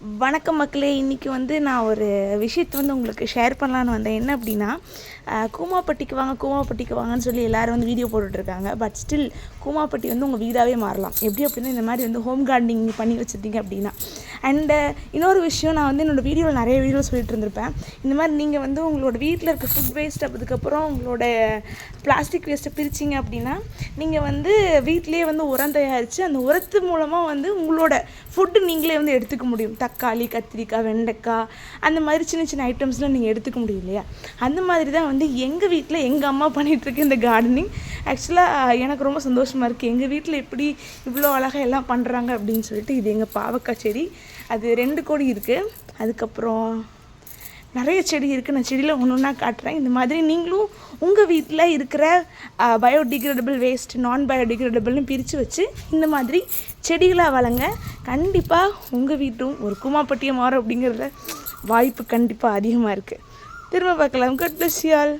வணக்கம் மக்களே இன்றைக்கி வந்து நான் ஒரு விஷயத்தை வந்து உங்களுக்கு ஷேர் பண்ணலான்னு வந்தேன். என்ன அப்படின்னா கூமாப்பட்டிக்கு வாங்க கூமாப்பட்டிக்கு வாங்கன்னு சொல்லி எல்லோரும் வந்து வீடியோ போட்டுட்ருக்காங்க. பட் ஸ்டில் கூமாப்பட்டி வந்து உங்கள் வீடாகவே மாறலாம். எப்படி அப்படின்னா இந்த மாதிரி வந்து ஹோம் கார்டனிங் பண்ணி வச்சுருந்தீங்க அப்படின்னா. அண்டு இன்னொரு விஷயம் நான் வந்து என்னோடய வீடியோவில் நிறைய வீடியோ சொல்லிட்டு இருந்திருப்பேன். இந்த மாதிரி நீங்கள் வந்து உங்களோட வீட்டில் இருக்க ஃபுட் வேஸ்ட் அதுக்கப்புறம் உங்களோட பிளாஸ்டிக் வேஸ்ட்டை பிரிச்சிங்க அப்படின்னா நீங்கள் வந்து வீட்டிலேயே வந்து உரம் தயாரித்து அந்த உரத்து மூலமாக வந்து உங்களோட ஃபுட்டு நீங்களே வந்து எடுத்துக்க முடியும். தக்காளி கத்திரிக்காய் வெண்டைக்காய் அந்த மாதிரி சின்ன சின்ன ஐட்டம்ஸ்லாம் நீங்கள் எடுத்துக்க முடியும் இல்லையா? அந்த மாதிரி தான் வந்து எங்கள் வீட்டில் எங்கள் அம்மா பண்ணிகிட்ருக்கு இந்த கார்டனிங் ஆக்சுவலாக எனக்கு ரொம்ப சந்தோஷமாக இருக்குது எங்கள் வீட்டில் எப்படி இவ்வளோ அழகாக எல்லாம் பண்ணுறாங்க அப்படின்னு சொல்லிட்டு இது எங்கள் பாவக்காய் செடி. அது ரெண்டு கோடி இருக்குது அதுக்கப்புறம் நிறைய செடி இருக்குது நான் செடியில் ஒன்று ஒன்றா காட்டுறேன். இந்த மாதிரி நீங்களும் உங்கள் வீட்டில் இருக்கிற பயோடிகிரேடபிள் வேஸ்ட் நான் பயோடிகிரேடபிள்னு பிரித்து வச்சு இந்த மாதிரி செடிகளாக வளங்க. கண்டிப்பாக உங்கள் வீட்டும் ஒரு கூமாப்பட்டியம் மாறும் அப்படிங்கிறத வாய்ப்பு கண்டிப்பாக அதிகமாக இருக்குது திரும்ப பார்க்கலாம். Good plus all